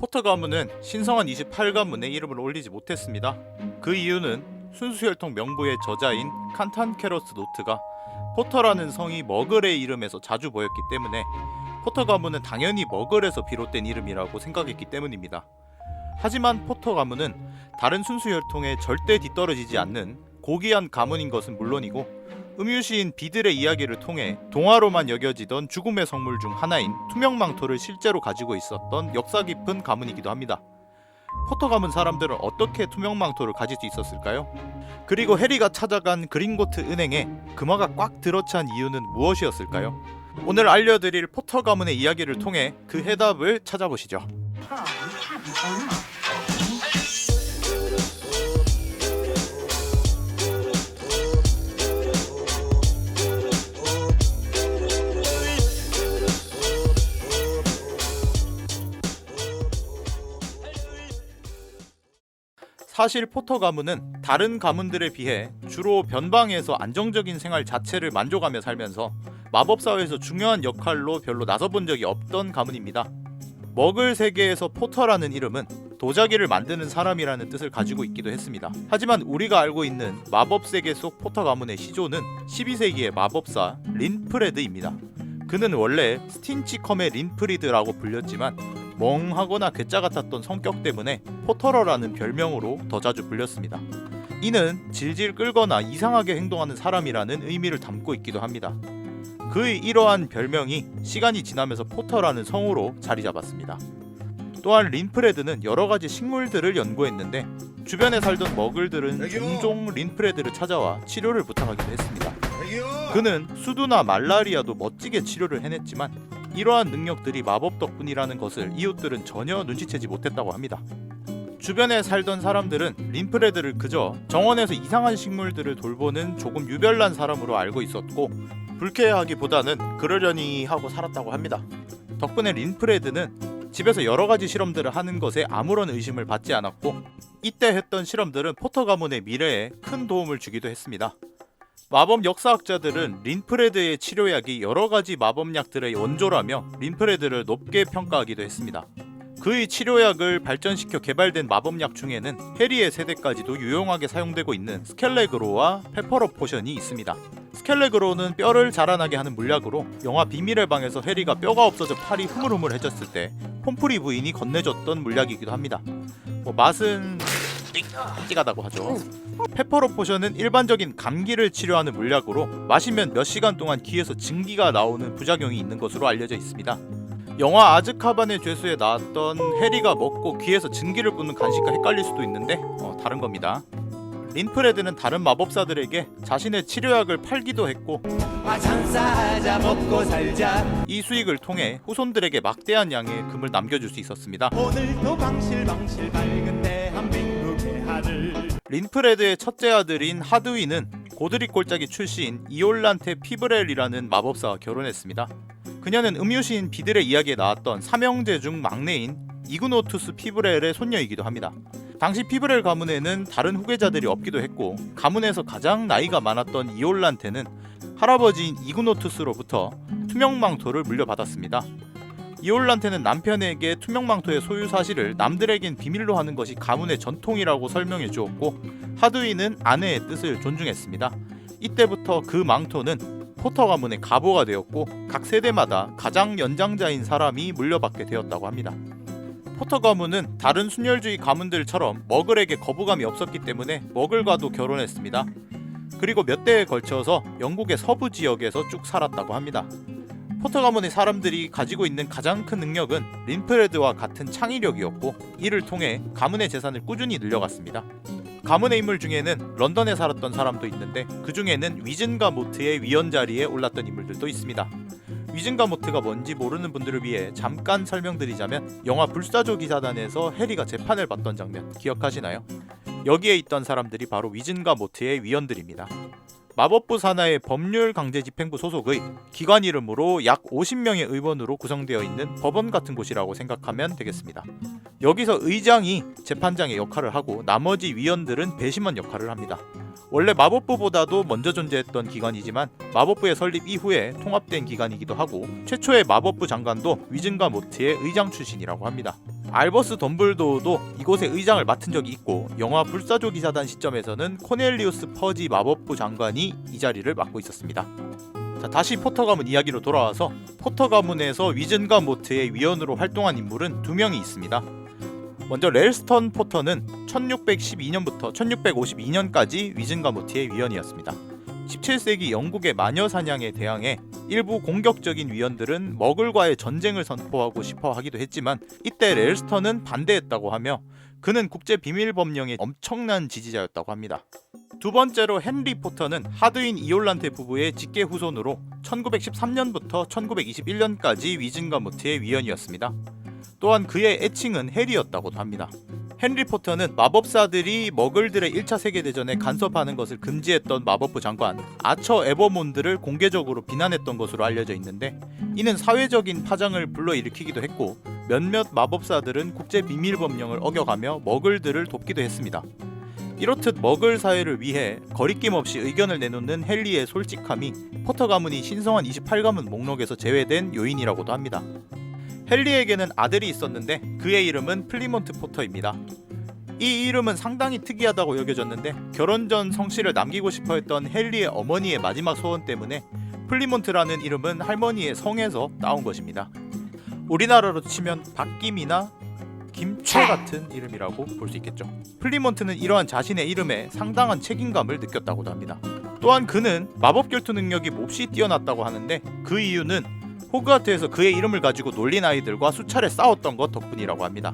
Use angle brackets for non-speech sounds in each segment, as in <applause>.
포터 가문은 신성한 28가문에 이름을 올리지 못했습니다. 그 이유는 순수혈통 명부의 저자인 칸탄케로스 노트가 포터라는 성이 머글의 이름에서 자주 보였기 때문에 포터 가문은 당연히 머글에서 비롯된 이름이라고 생각했기 때문입니다. 하지만 포터 가문은 다른 순수 혈통에 절대 뒤떨어지지 않는 고귀한 가문인 것은 물론이고 음유시인 비들의 이야기를 통해 동화로만 여겨지던 죽음의 성물 중 하나인 투명망토를 실제로 가지고 있었던 역사 깊은 가문이기도 합니다. 포터 가문 사람들은 어떻게 투명망토를 가질 수 있었을까요? 그리고 해리가 찾아간 그린고트 은행에 금화가 꽉 들어찬 이유는 무엇이었을까요? 오늘 알려드릴 포터 가문의 이야기를 통해 그 해답을 찾아보시죠. 사실 포터 가문은 다른 가문들에 비해 주로 변방에서 안정적인 생활 자체를 만족하며 살면서 마법 사회에서 중요한 역할로 별로 나서본 적이 없던 가문입니다. 먹을 세계에서 포터라는 이름은 도자기를 만드는 사람이라는 뜻을 가지고 있기도 했습니다. 하지만 우리가 알고 있는 마법 세계 속 포터 가문의 시조는 12세기의 마법사 린프레드입니다. 그는 원래 스틴치컴의 린프리드라고 불렸지만 멍하거나 괴짜 같았던 성격 때문에 포터러라는 별명으로 더 자주 불렸습니다. 이는 질질 끌거나 이상하게 행동하는 사람이라는 의미를 담고 있기도 합니다. 그의 이러한 별명이 시간이 지나면서 포터라는 성으로 자리 잡았습니다. 또한 린프레드는 여러 가지 식물들을 연구했는데 주변에 살던 머글들은 종종 린프레드를 찾아와 치료를 부탁하기도 했습니다. 그는 수두나 말라리아도 멋지게 치료를 해냈지만 이러한 능력들이 마법 덕분이라는 것을 이웃들은 전혀 눈치채지 못했다고 합니다. 주변에 살던 사람들은 린프레드를 그저 정원에서 이상한 식물들을 돌보는 조금 유별난 사람으로 알고 있었고 불쾌하기보다는 그러려니 하고 살았다고 합니다. 덕분에 린프레드는 집에서 여러 가지 실험들을 하는 것에 아무런 의심을 받지 않았고 이때 했던 실험들은 포터 가문의 미래에 큰 도움을 주기도 했습니다. 마법 역사학자들은 린프레드의 치료약이 여러 가지 마법약들의 원조라며 린프레드를 높게 평가하기도 했습니다. 그의 치료약을 발전시켜 개발된 마법약 중에는 해리의 세대까지도 유용하게 사용되고 있는 스켈레그로와 페퍼럽 포션이 있습니다. 스켈레그로는 뼈를 자라나게 하는 물약으로 영화 비밀의 방에서 해리가 뼈가 없어져 팔이 흐물흐물해졌을 때 폼프리 부인이 건네줬던 물약이기도 합니다. 뭐 맛은 찌가다고 하죠. 페퍼로 포션은 일반적인 감기를 치료하는 물약으로 마시면 몇 시간 동안 귀에서 증기가 나오는 부작용이 있는 것으로 알려져 있습니다. 영화 아즈카반의 죄수에 나왔던 해리가 먹고 귀에서 증기를 뿜는 간식과 헷갈릴 수도 있는데 어, 다른 겁니다. 린프레드는 다른 마법사들에게 자신의 치료약을 팔기도 했고 화장사자 먹고 살자 이 수익을 통해 후손들에게 막대한 양의 금을 남겨줄 수 있었습니다. 오늘도 방실방실 밝은 대한민국의 하늘 린프레드의 첫째 아들인 하드위는 고드릭 골짜기 출시인 이올란테 피브렐이라는 마법사와 결혼했습니다. 그녀는 음유시인 비들의 이야기에 나왔던 삼형제 중 막내인 이그노투스 피브렐의 손녀이기도 합니다. 당시 피브렐 가문에는 다른 후계자들이 없기도 했고 가문에서 가장 나이가 많았던 이올란테는 할아버지인 이그노투스로부터 투명망토를 물려받았습니다. 이올란테는 남편에게 투명망토의 소유 사실을 남들에겐 비밀로 하는 것이 가문의 전통이라고 설명해 주었고 하드위는 아내의 뜻을 존중했습니다. 이때부터 그 망토는 포터 가문의 가보가 되었고 각 세대마다 가장 연장자인 사람이 물려받게 되었다고 합니다. 포터 가문은 다른 순혈주의 가문들처럼 머글에게 거부감이 없었기 때문에 머글과도 결혼했습니다. 그리고 몇 대에 걸쳐서 영국의 서부 지역에서 쭉 살았다고 합니다. 포터 가문의 사람들이 가지고 있는 가장 큰 능력은 린프레드와 같은 창의력이었고 이를 통해 가문의 재산을 꾸준히 늘려갔습니다. 가문의 인물 중에는 런던에 살았던 사람도 있는데 그 중에는 위즌과 모트의 위원 자리에 올랐던 인물들도 있습니다. 위즌과 모트가 뭔지 모르는 분들을 위해 잠깐 설명드리자면 영화 불사조 기사단에서 해리가 재판을 받던 장면 기억하시나요? 여기에 있던 사람들이 바로 위즌과 모트의 위원들입니다. 마법부 산하의 법률 강제 집행부 소속의 기관 이름으로 약 50명의 의원으로 구성되어 있는 법원 같은 곳이라고 생각하면 되겠습니다. 여기서 의장이 재판장의 역할을 하고 나머지 위원들은 배심원 역할을 합니다. 원래 마법부보다도 먼저 존재했던 기관이지만 마법부의 설립 이후에 통합된 기관이기도 하고 최초의 마법부 장관도 위즌과 모트의 의장 출신이라고 합니다. 알버스 덤블도어도 이곳의 의장을 맡은 적이 있고 영화 불사조 기사단 시점에서는 코넬리우스 퍼지 마법부 장관이 이 자리를 맡고 있었습니다. 자, 다시 포터 가문 이야기로 돌아와서 포터 가문에서 위즌과 모트의 위원으로 활동한 인물은 두 명이 있습니다. 먼저 렐스턴 포터는 1612년부터 1652년까지 위즌과 모트의 위원이었습니다. 17세기 영국의 마녀 사냥에 대항해 일부 공격적인 위원들은 머글과의 전쟁을 선포하고 싶어 하기도 했지만 이때 렐스턴은 반대했다고 하며 그는 국제 비밀 법령의 엄청난 지지자였다고 합니다. 두 번째로 헨리 포터는 하드윈 이올란테 부부의 직계 후손으로 1913년부터 1921년까지 위즌과 모트의 위원이었습니다. 또한 그의 애칭은 해리였다고도 합니다. 헨리 포터는 마법사들이 머글들의 1차 세계대전에 간섭하는 것을 금지했던 마법부 장관 아처 에버몬드를 공개적으로 비난했던 것으로 알려져 있는데 이는 사회적인 파장을 불러일으키기도 했고 몇몇 마법사들은 국제 비밀 법령을 어겨가며 머글들을 돕기도 했습니다. 이렇듯 머글 사회를 위해 거리낌 없이 의견을 내놓는 헨리의 솔직함이 포터 가문이 신성한 28가문 목록에서 제외된 요인이라고도 합니다. 헨리에게는 아들이 있었는데 그의 이름은 플리몬트 포터입니다. 이 이름은 상당히 특이하다고 여겨졌는데 결혼 전 성씨를 남기고 싶어 했던 헨리의 어머니의 마지막 소원 때문에 플리몬트라는 이름은 할머니의 성에서 따온 것입니다. 우리나라로 치면 박김이나 김채 같은 이름이라고 볼 수 있겠죠. 플리몬트는 이러한 자신의 이름에 상당한 책임감을 느꼈다고도 합니다. 또한 그는 마법 결투 능력이 몹시 뛰어났다고 하는데 그 이유는 호그와트에서 그의 이름을 가지고 놀린 아이들과 수차례 싸웠던 것 덕분이라고 합니다.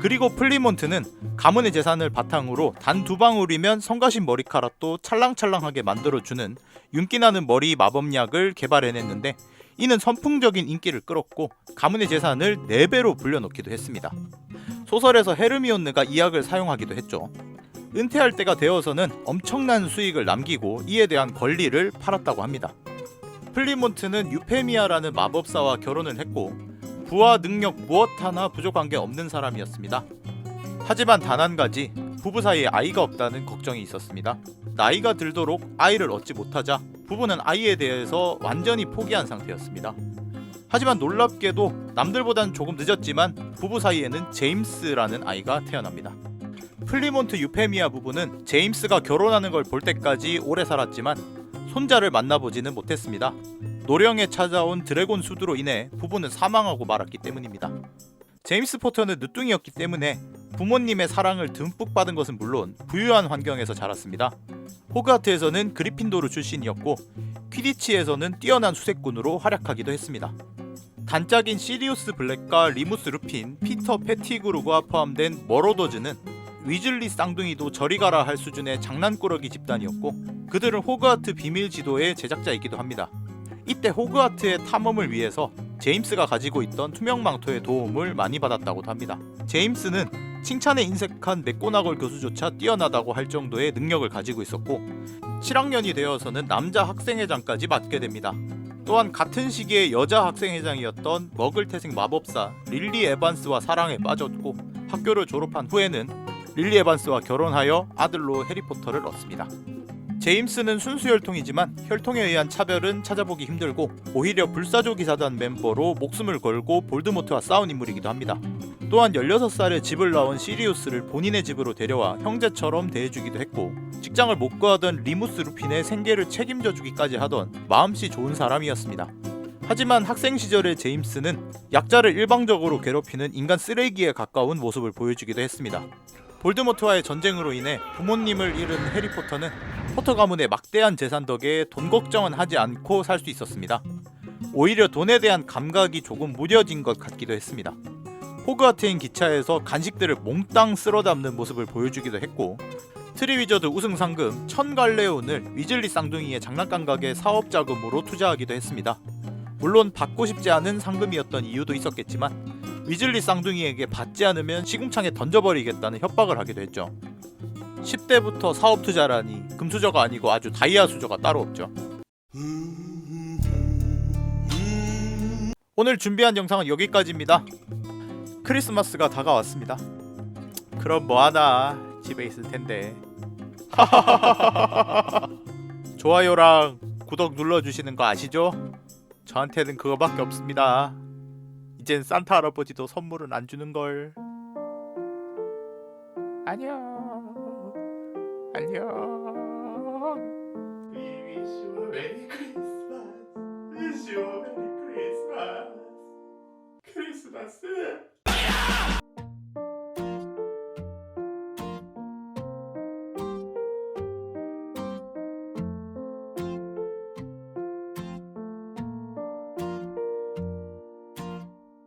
그리고 플리몬트는 가문의 재산을 바탕으로 단 두 방울이면 성가신 머리카락도 찰랑찰랑하게 만들어주는 윤기나는 머리 마법약을 개발해냈는데 이는 선풍적인 인기를 끌었고 가문의 재산을 4배로 불려놓기도 했습니다. 소설에서 헤르미온느가 이 약을 사용하기도 했죠. 은퇴할 때가 되어서는 엄청난 수익을 남기고 이에 대한 권리를 팔았다고 합니다. 플리몬트는 유페미아라는 마법사와 결혼을 했고 부와 능력 무엇 하나 부족한 게 없는 사람이었습니다. 하지만 단 한 가지 부부 사이에 아이가 없다는 걱정이 있었습니다. 나이가 들도록 아이를 얻지 못하자 부부는 아이에 대해서 완전히 포기한 상태였습니다. 하지만 놀랍게도 남들보단 조금 늦었지만 부부 사이에는 제임스라는 아이가 태어납니다. 플리몬트 유페미아 부부는 제임스가 결혼하는 걸 볼 때까지 오래 살았지만 손자를 만나보지는 못했습니다. 노령에 찾아온 드래곤 수두로 인해 부부는 사망하고 말았기 때문입니다. 제임스 포터는 늦둥이였기 때문에 부모님의 사랑을 듬뿍 받은 것은 물론 부유한 환경에서 자랐습니다. 호그와트에서는 그리핀도르 출신이었고 퀴디치에서는 뛰어난 수색꾼으로 활약하기도 했습니다. 단짝인 시리우스 블랙과 리무스 루핀, 피터 페티그루가 포함된 머로더즈는 위즐리 쌍둥이도 저리 가라 할 수준의 장난꾸러기 집단이었고 그들은 호그와트 비밀 지도의 제작자이기도 합니다. 이때 호그와트의 탐험을 위해서 제임스가 가지고 있던 투명 망토의 도움을 많이 받았다고도 합니다. 제임스는 칭찬에 인색한 맥고나걸 교수조차 뛰어나다고 할 정도의 능력을 가지고 있었고 7학년이 되어서는 남자 학생회장까지 맡게 됩니다. 또한 같은 시기에 여자 학생회장이었던 머글태생 마법사 릴리 에반스와 사랑에 빠졌고 학교를 졸업한 후에는 릴리 에반스와 결혼하여 아들로 해리포터를 얻습니다. 제임스는 순수 혈통이지만 혈통에 의한 차별은 찾아보기 힘들고 오히려 불사조 기사단 멤버로 목숨을 걸고 볼드모트와 싸운 인물이기도 합니다. 또한 16살에 집을 나온 시리우스를 본인의 집으로 데려와 형제처럼 대해주기도 했고 직장을 못 구하던 리무스 루핀의 생계를 책임져 주기까지 하던 마음씨 좋은 사람이었습니다. 하지만 학생 시절의 제임스는 약자를 일방적으로 괴롭히는 인간 쓰레기에 가까운 모습을 보여주기도 했습니다. 볼드모트와의 전쟁으로 인해 부모님을 잃은 해리포터는 포터 가문의 막대한 재산 덕에 돈 걱정은 하지 않고 살 수 있었습니다. 오히려 돈에 대한 감각이 조금 무뎌진 것 같기도 했습니다. 호그와트인 기차에서 간식들을 몽땅 쓸어 담는 모습을 보여주기도 했고 트리위저드 우승 상금 1000갈레온을 위즐리 쌍둥이의 장난감 가게 사업 자금으로 투자하기도 했습니다. 물론 받고 싶지 않은 상금이었던 이유도 있었겠지만 위즐리 쌍둥이에게 받지 않으면 시궁창에 던져버리겠다는 협박을 하기도 했죠. 10대부터 사업 투자라니 금수저가 아니고 아주 다이아 수저가 따로 없죠. 오늘 준비한 영상은 여기까지입니다. 크리스마스가 다가왔습니다. 그럼 뭐하나 집에 있을 텐데. <laughs> 좋아요랑 구독 눌러주시는 거 아시죠? 저한테는 그거밖에 없습니다. 이젠 산타 할아버지도 선물은 안 주는 걸. 안녕. 안녕. We wish you a Merry Christmas. Wish you a Merry Christmas. 크리스마스.